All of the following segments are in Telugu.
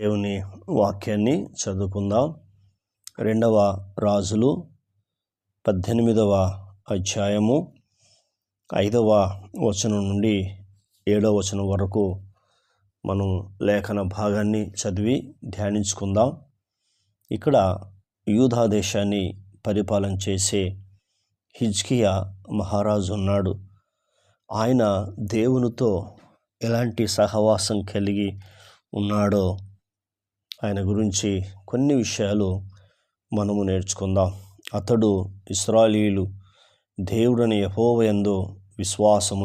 దేవుని వాక్యాన్ని చదువుకుందాం. రెండవ రాజులు పద్దెనిమిదవ అధ్యాయము ఐదవ వచనం నుండి ఏడవ వచనం వరకు మనం లేఖన భాగాన్ని చదివి ధ్యానించుకుందాం. ఇక్కడ యూధా దేశాన్ని పరిపాలన చేసే హిజ్కియా మహారాజు ఉన్నాడు. ఆయన దేవునితో ఎలాంటి సహవాసం కలిగి ఉన్నాడో ఆయన గురించి కొన్ని విషయాలు మనము నేర్చుకుందాం. అతడు ఇస్రాయిలీలు దేవుడని యహోవయందు విశ్వాసం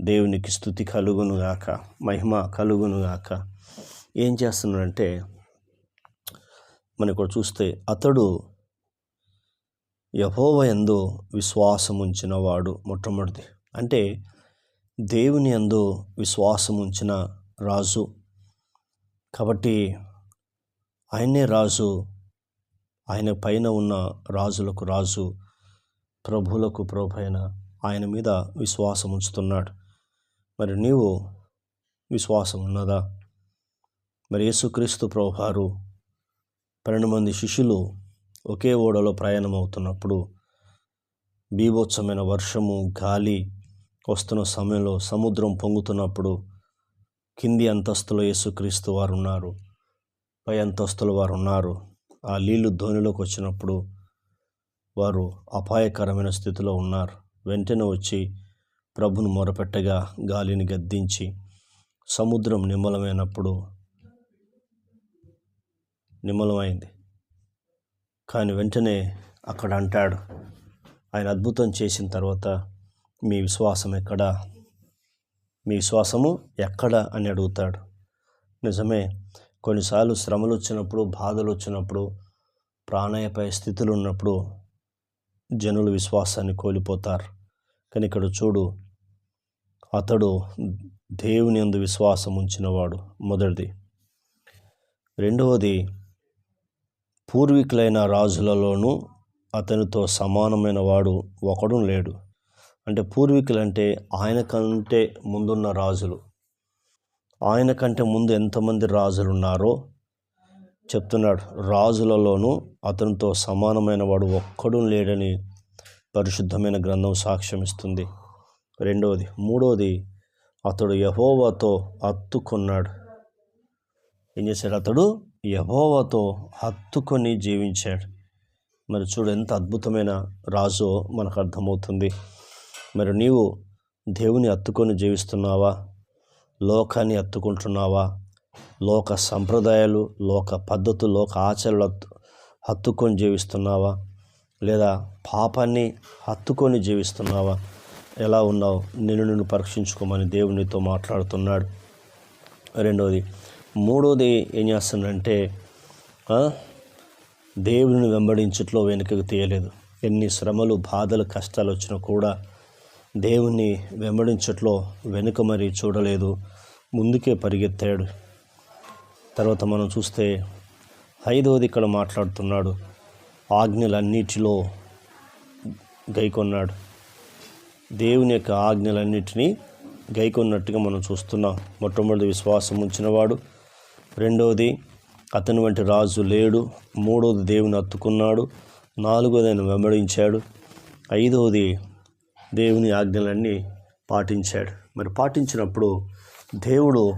దేవునికి స్థుతి కలుగునుగాక మహిమ కలుగునుగాక ఏం చేస్తున్నాడంటే మనకు చూస్తే అతడు యహోవయందు విశ్వాసం ఉంచిన మొట్టమొదటి. అంటే దేవుని యందు విశ్వాసం ఉంచిన రాజు. కాబట్టి ఆయనే రాజు. ఆయన పైన ఉన్న రాజులకు రాజు ప్రభులకు ప్రభు అయిన ఆయన మీద విశ్వాసం ఉంచుతున్నాడు. మరి నీవు విశ్వాసం ఉన్నదా? మరి యేసుక్రీస్తు ప్రభువారు పన్నెండు మంది శిష్యులు ఒకే ఓడలో ప్రయాణం అవుతున్నప్పుడు బీభోత్సమైన వర్షము గాలి వస్తున్న సమయంలో సముద్రం పొంగుతున్నప్పుడు కింది అంతస్తులో యేసుక్రీస్తు వారు ఉన్నారు పై అంతస్తులు వారు ఉన్నారు ఆ నీళ్ళు ధోనిలోకి వచ్చినప్పుడు వారు అపాయకరమైన స్థితిలో ఉన్నారు. వెంటనే వచ్చి ప్రభును మొరపెట్టగా గాలిని గద్దించి సముద్రం నిమ్మలమైనప్పుడు నిమ్మలమైంది కానీ వెంటనే అక్కడ అంటాడు ఆయన అద్భుతం చేసిన తర్వాత మీ విశ్వాసం ఎక్కడ మీ విశ్వాసము ఎక్కడ అని అడుగుతాడు. నిజమే కొన్నిసార్లు శ్రమలు వచ్చినప్పుడు బాధలు వచ్చినప్పుడు ప్రాణాయపై స్థితులు ఉన్నప్పుడు జనులు విశ్వాసాన్ని కోల్పోతారు. కానీ ఇక్కడ చూడు అతడు దేవుని ఎందు విశ్వాసం ఉంచినవాడు మొదటిది. రెండవది పూర్వీకులైన రాజులలోనూ అతనితో సమానమైన వాడు ఒకడు లేడు. అంటే పూర్వీకులు అంటే ఆయన కంటే ముందున్న రాజులు. ఆయన కంటే ముందు ఎంతమంది రాజులు ఉన్నారో చెప్తున్నాడు. రాజులలోనూ అతనితో సమానమైన వాడు ఒక్కడు లేడని పరిశుద్ధమైన గ్రంథం సాక్ష్యం ఇస్తుంది రెండవది మూడవది అతడు యహోవాతో హత్తుకున్నాడు. ఏం చేశాడు అతడు? యహోవాతో హత్తుకొని జీవించాడు. మరి చూడు ఎంత అద్భుతమైన రాజో మనకు అర్థమవుతుంది. మరి నీవు దేవుని హత్తుకొని జీవిస్తున్నావా? లోకాన్ని హత్తుకుంటున్నావా? లోక సంప్రదాయాలు లోక పద్ధతులు లోక ఆచరణలు హత్తుకొని జీవిస్తున్నావా? లేదా పాపాన్ని హత్తుకొని జీవిస్తున్నావా? ఎలా ఉన్నావు? నిన్ను నిన్ను పరీక్షించుకోమని దేవునితో మాట్లాడుతున్నాడు. రెండవది మూడోది ఏం చేస్తుందంటే దేవుని వెంబడించట్లో వెనుకకు తీయలేదు. ఎన్ని శ్రమలు బాధలు కష్టాలు వచ్చినా కూడా దేవుణ్ణి వెంబడించట్లో వెనుక మరి చూడలేదు ముందుకే పరిగెత్తాడు. తర్వాత మనం చూస్తే ఐదవది ఇక్కడ మాట్లాడుతున్నాడు. ఆజ్ఞలన్నిటిలో గైకొన్నాడు. దేవుని యొక్క ఆజ్ఞలన్నిటినీ గైకొన్నట్టుగా మనం చూస్తున్నాం. మొట్టమొదటి విశ్వాసం ఉంచినవాడు. రెండవది అతని వంటి రాజు లేడు. మూడవది దేవుని అత్తుకున్నాడు నాలుగోది ఆయన వెంబడించాడు. ఐదవది దేవుని ఆజ్ఞలన్నీ పాటించాడు. మరి పాటించినప్పుడు దేవుడు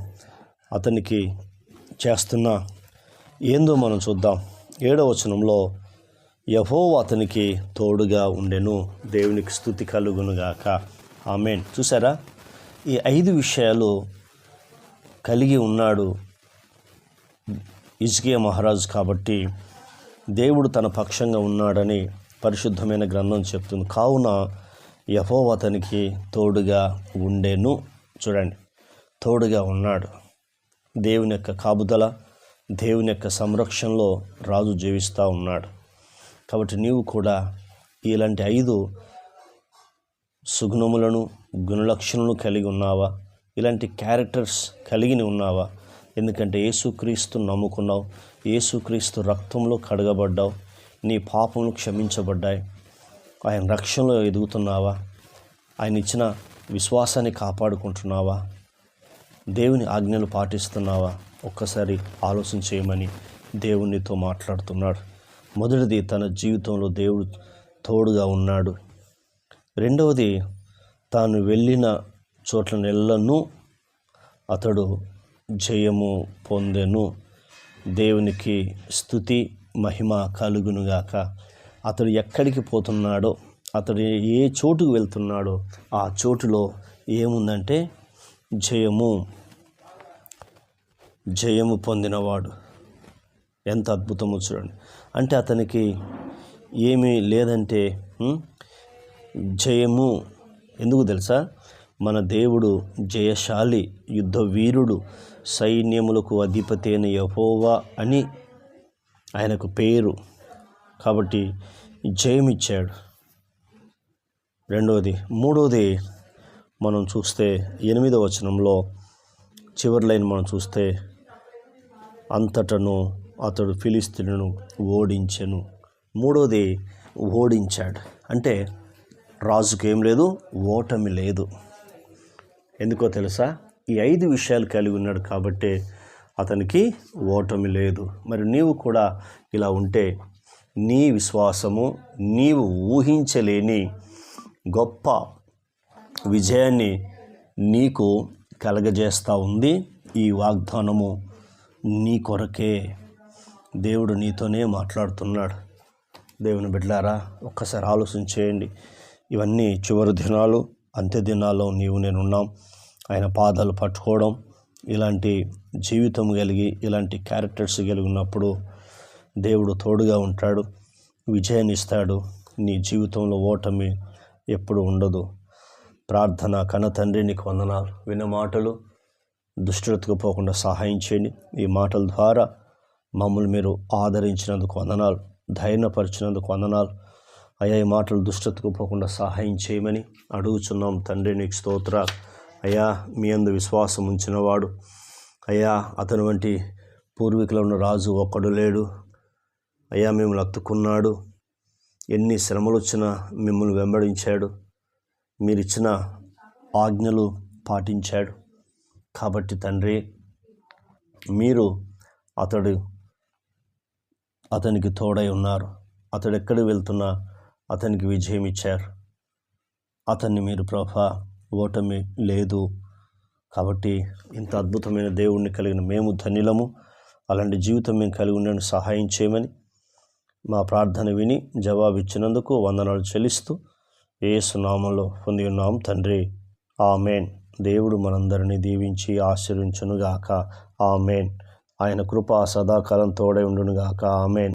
అతనికి చేస్తున్న ఏందో మనం చూద్దాం. ఏడవ వచనంలో యహో అతనికి తోడుగా ఉండెను దేవునికి స్థుతి కలుగునుగాక ఆమెన్. చూసారా ఈ ఐదు విషయాలు కలిగి ఉన్నాడు ఇజ్కియా మహారాజు కాబట్టి దేవుడు తన పక్షంగా ఉన్నాడని పరిశుద్ధమైన గ్రంథం చెప్తుంది. కావున యహో అతనికి తోడుగా ఉండేను. చూడండి తోడుగా ఉన్నాడు. దేవుని యొక్క కాపుదల దేవుని యొక్క సంరక్షణలో రాజు జీవిస్తూ ఉన్నాడు. కాబట్టి నీవు కూడా ఇలాంటి ఐదు సుగుణములను గుణలక్షణాలను కలిగి ఉన్నావా? ఇలాంటి క్యారెక్టర్స్ కలిగి ఉన్నావా? ఎందుకంటే యేసుక్రీస్తు నమ్ముకున్నావు యేసుక్రీస్తు రక్తంలో కడగబడ్డావు నీ పాపములు క్షమించబడ్డాయి. ఆయన రక్షణలో ఎదుగుతున్నావా? ఆయన ఇచ్చిన విశ్వాసాన్ని కాపాడుకుంటున్నావా? దేవుని ఆజ్ఞలు పాటిస్తున్నావా? ఒక్కసారి ఆలోచన చేయమని దేవునితో మాట్లాడుతున్నాడు. మొదటిది తన జీవితంలో దేవుడు తోడుగా ఉన్నాడు. రెండవది తాను వెళ్ళిన చోట్ల నెలలను అతడు జయము పొందెను. దేవునికి స్థుతి మహిమ కలుగునుగాక. అతడు ఎక్కడికి పోతున్నాడో అతడు ఏ చోటుకు వెళ్తున్నాడో ఆ చోటులో ఏముందంటే జయము. జయము పొందినవాడు. ఎంత అద్భుతమో చూడండి. అంటే అతనికి ఏమీ లేదంటే జయము. ఎందుకు తెలుసా? మన దేవుడు జయశాలి యుద్ధ వీరుడు సైన్యములకు అధిపతి అయిన యహోవా అని ఆయనకు పేరు. కాబట్టి జయమిచ్చాడు రెండవది మూడవది మనం చూస్తే ఎనిమిదవ వచనంలో చివరి లైన్ మనం చూస్తే అంతటను అతడు ఫిలిస్తీన్లను ఓడించెను. మూడోది ఓడించాడు. అంటే రాజుకు ఏం లేదు ఓటమి లేదు. ఎందుకో తెలుసా? ఈ ఐదు విషయాలు కలిగి ఉన్నాడు కాబట్టి అతనికి ఓటమి లేదు. మరి నీవు కూడా ఇలా ఉంటే నీ విశ్వాసము నీవు ఊహించలేని గొప్ప విజయాన్ని నీకు కలగజేస్తూ ఉంది ఈ వాగ్దానము నీ కొరకే. దేవుడు నీతోనే మాట్లాడుతున్నాడు. దేవుని బిడ్డారా ఒక్కసారి ఆలోచన చేయండి. ఇవన్నీ చివరి దినాలు అంత్య దినాల్లో నీవు నేనున్నాం. ఆయన పాదాలు పట్టుకోవడం ఇలాంటి జీవితం కలిగి ఇలాంటి క్యారెక్టర్స్ కలిగి ఉన్నప్పుడు దేవుడు తోడుగా ఉంటాడు విజయాన్ని ఇస్తాడు నీ జీవితంలో ఓటమి ఎప్పుడు ఉండదు. ప్రార్థన కనతండ్రి నీకు వందనాలు. విన్న మాటలు దుష్టులకు పోకుండా సహాయం చేయండి. ఈ మాటల ద్వారా మమ్మల్ని మీరు ఆదరించినందుకు వందనాలు ధైర్యపరిచినందుకు వందనాలు. అయ్యా ఈ మాటలు దుష్టతకు పోకుండా సహాయం చేయమని అడుగుచున్నాం తండ్రి నీకు స్తోత్ర అయ్యా మీ అందు విశ్వాసం ఉంచినవాడు. అయ్యా అతను వంటి పూర్వీకుల ఉన్న రాజు ఒక్కడు లేడు. అయ్యా మిమ్మల్ని అత్తుకున్నాడు ఎన్ని శ్రమలు వచ్చినా మిమ్మల్ని వెంబడించాడు. మీరిచ్చిన ఆజ్ఞలు పాటించాడు. కాబట్టి తండ్రి మీరు అతడు అతనికి తోడై ఉన్నారు. అతడు ఎక్కడికి వెళ్తున్నా అతనికి విజయం ఇచ్చారు. అతన్ని మీరు ప్రభా ఓటమి లేదు. కాబట్టి ఇంత అద్భుతమైన దేవుణ్ణి కలిగిన మేము ధన్యులము. అలాంటి జీవితం మేము కలిగి ఉండడానికి సహాయం చేయమని మా ప్రార్థన విని జవాబు ఇచ్చినందుకు వందనాలు చెల్లిస్తూ ఏసునామంలో పొంది ఉన్నాం తండ్రి. ఆమెన్. దేవుడు మనందరినీ దీవించి ఆశీర్వించునుగాక. ఆమెన్. ఆయన కృప సదాకాలం తోడై ఉండునుగాక. ఆమెన్.